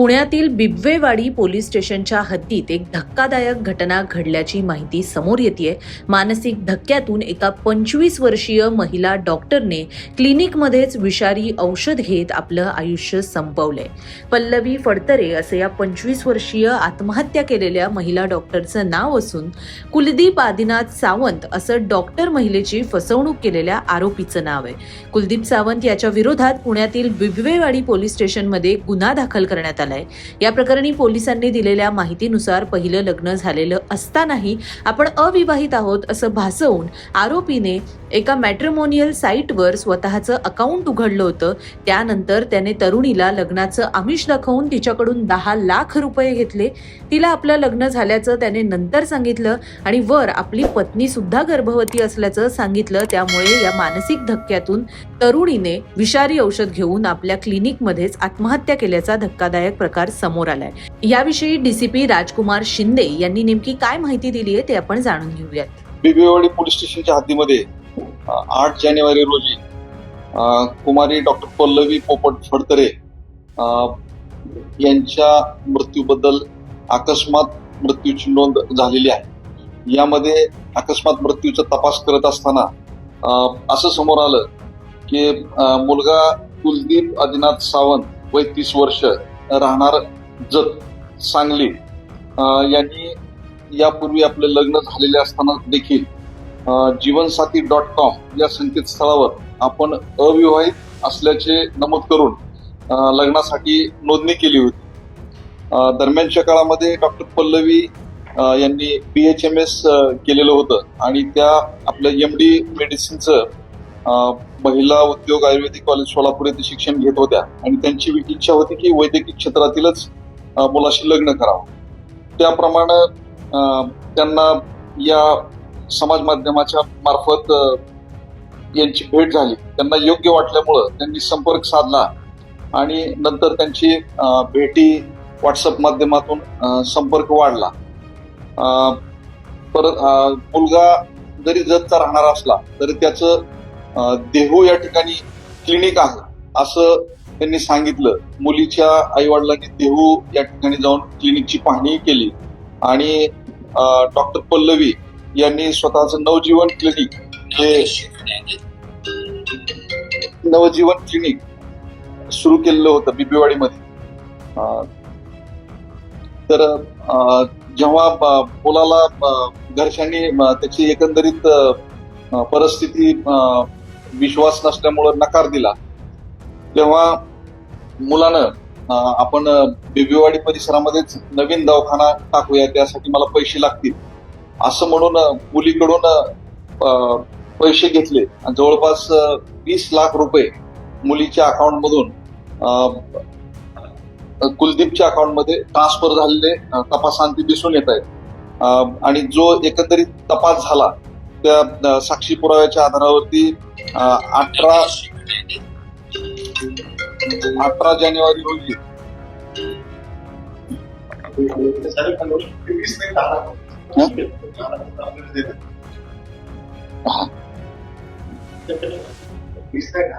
पुण्यातील बिबवेवाडी पोलीस स्टेशनच्या हद्दीत एक धक्कादायक घटना घडल्याची माहिती समोर येते मानसिक धक्क्यातून एका पंचवीस वर्षीय महिला डॉक्टरने क्लिनिकमध्येच विषारी औषध घेत आपलं आयुष्य संपवलंय. पल्लवी फडतरे असं या पंचवीस वर्षीय आत्महत्या केलेल्या महिला डॉक्टरचं नाव असून कुलदीप आदिनाथ सावंत असं डॉक्टर महिलेची फसवणूक केलेल्या आरोपीचं नाव आहे. कुलदीप सावंत याच्या विरोधात पुण्यातील बिबवेवाडी पोलीस स्टेशनमध्ये गुन्हा दाखल करण्यात आला. आलाय या प्रकरणी पोलिसांनी दिलेल्या माहितीनुसार पहिलं लग्न झालेलं असतानाही आपण अविवाहित आहोत असं भासवून आरोपीने एका मॅट्रिमोनियल साईटवर स्वतःचं अकाउंट उघडलं होतं. त्यानंतर त्याने तरुणीला लग्नाचं आमिष दाखवून तिच्याकडून दहा लाख रुपये घेतले. तिला आपलं लग्न झाल्याचं त्याने नंतर सांगितलं आणि वर आपली पत्नी सुद्धा गर्भवती असल्याचं सांगितलं. त्यामुळे या मानसिक धक्क्यातून तरुणीने विषारी औषध घेऊन आपल्या क्लिनिकमध्येच आत्महत्या केल्याचा धक्कादायक प्रकार समोर आलाय. याविषयी डीसीपी राजकुमार शिंदे यांनी नेमकी काय माहिती दिली आहे ते आपण जाणून घेऊयात. बिबेवाडी पोलीस स्टेशनच्या हद्दीमध्ये आठ जानेवारी रोजी कुमारी डॉक्टर पल्लवी पोपट फडतरे यांच्या मृत्यूबद्दल अकस्मात मृत्यूची नोंद झालेली आहे. यामध्ये अकस्मात मृत्यूचा तपास करत असताना असं समोर आलं की मुलगा कुलदीप आदिनाथ सावंत वय तीस वर्ष राहणार जत सांगली. यांनी यापूर्वी आपले लग्न झालेले असताना देखील जीवनसाथी डॉट कॉम या संकेतस्थळावर आपण अविवाहित असल्याचे नमूद करून लग्नासाठी नोंदणी केली होती. दरम्यानच्या काळामध्ये डॉक्टर पल्लवी यांनी बी एच एम एस केलेलं होतं आणि त्या आपलं एम डी मेडिसिनचं महिला उद्योग आयुर्वेदिक कॉलेज सोलापूर येथे शिक्षण घेत होत्या आणि त्यांची इच्छा होती की वैद्यकीय क्षेत्रातीलच मुलाशी लग्न करावं. त्याप्रमाणे त्यांना या समाज माध्यमाच्या मार्फत यांची भेट झाली. त्यांना योग्य वाटल्यामुळं त्यांनी संपर्क साधला आणि नंतर त्यांची भेटी व्हॉट्सअप माध्यमातून संपर्क वाढला. परत मुलगा जरी जतचा राहणार असला तरी त्याचं देहू या ठिकाणी क्लिनिक आहे असं त्यांनी सांगितलं. मुलीच्या आईवडिलांनी देहू या ठिकाणी जाऊन क्लिनिकची पाहणी केली. आणि डॉक्टर पल्लवी यांनी स्वतःचं नवजीवन क्लिनिक हे नवजीवन क्लिनिक सुरू केलेलं होतं बिबीवाडीमध्ये. तर जेव्हा मुलाला घरच्यांनी त्याची एकंदरीत परिस्थिती अं, विश्वास नसल्यामुळं नकार दिला तेव्हा मुलानं आपण बेबीवाडी परिसरामध्येच नवीन दवाखाना टाकूया त्यासाठी मला पैसे लागतील. असं म्हणून मुलीकडून पैसे घेतले. आणि जवळपास वीस लाख रुपये मुलीच्या अकाउंट मधून कुलदीपच्या अकाउंटमध्ये ट्रान्सफर झालेले तपासांती दिसून येत आहेत. आणि जो एकंदरीत तपास झाला त्या साक्षी पुराव्याच्या आधारावरती अठरा अठरा जानेवारी रोजी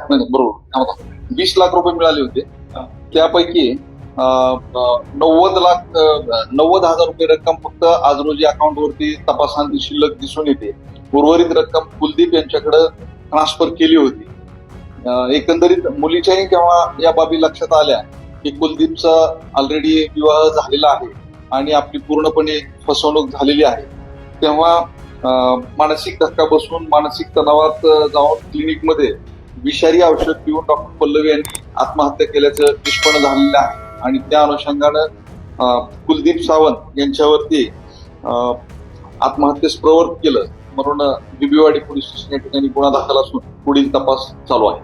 बरोबर. वीस लाख रुपये मिळाले होते. त्यापैकी नव्वद लाख नव्वद हजार रुपये रक्कम फक्त आज रोजी अकाउंट वरती शिल्लक दिसून येते. उर्वरित रक्कम कुलदीप यांच्याकडे ट्रान्सफर केली होती. एकंदरीत मुलीच्याही केव्हा या बाबी लक्षात आल्या की कुलदीपचा ऑलरेडी विवाह झालेला आहे? आणि आपली पूर्णपणे फसवणूक झालेली आहे. तेव्हा मानसिक धक्का बसून मानसिक तणावात जाऊन क्लिनिकमध्ये विषारी औषध पिऊन डॉक्टर पल्लवी यांनी आत्महत्या केल्याचं निष्पन्न झालेलं आहे. आणि त्या अनुषंगानं कुलदीप सावंत यांच्यावरती आत्महत्येस प्रवृत्त केलं. म्हणून बिबीवाडी पोलीस स्टेशन या ठिकाणी गुन्हा दाखल असून पुढील तपास चालू आहे.